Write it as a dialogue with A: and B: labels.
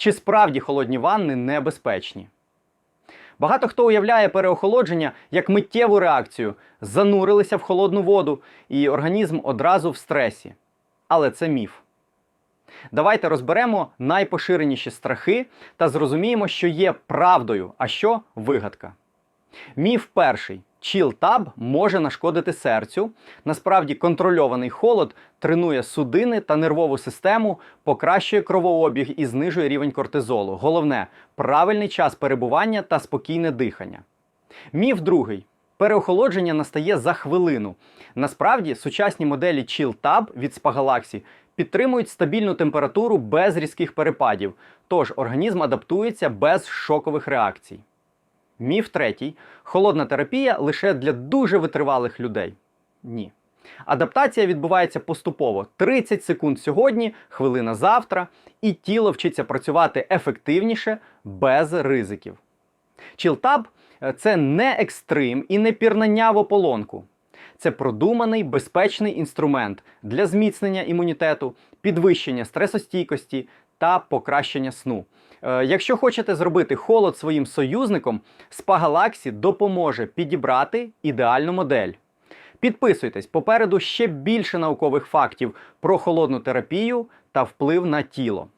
A: Чи справді холодні ванни небезпечні? Багато хто уявляє переохолодження як миттєву реакцію, занурилися в холодну воду, і організм одразу в стресі. Але це міф. Давайте розберемо найпоширеніші страхи та зрозуміємо, що є правдою, а що вигадка. Міф перший. Чіл-таб може нашкодити серцю. Насправді контрольований холод тренує судини та нервову систему, покращує кровообіг і знижує рівень кортизолу. Головне правильний час перебування та спокійне дихання. Міф другий. Переохолодження настає за хвилину. Насправді, сучасні моделі Chill-Tab від Spagalaxy підтримують стабільну температуру без різких перепадів, тож організм адаптується без шокових реакцій. Міф третій: холодна терапія лише для дуже витривалих людей. Ні. Адаптація відбувається поступово 30 секунд сьогодні, хвилина завтра, і тіло вчиться працювати ефективніше без ризиків. Чілтаб це не екстрим і не пірнання в ополонку. Це продуманий безпечний інструмент для зміцнення імунітету, підвищення стресостійкості та покращення сну. Е, Якщо хочете зробити холод своїм союзником, Galaxy допоможе підібрати ідеальну модель. Підписуйтесь, попереду ще більше наукових фактів про холодну терапію та вплив на тіло.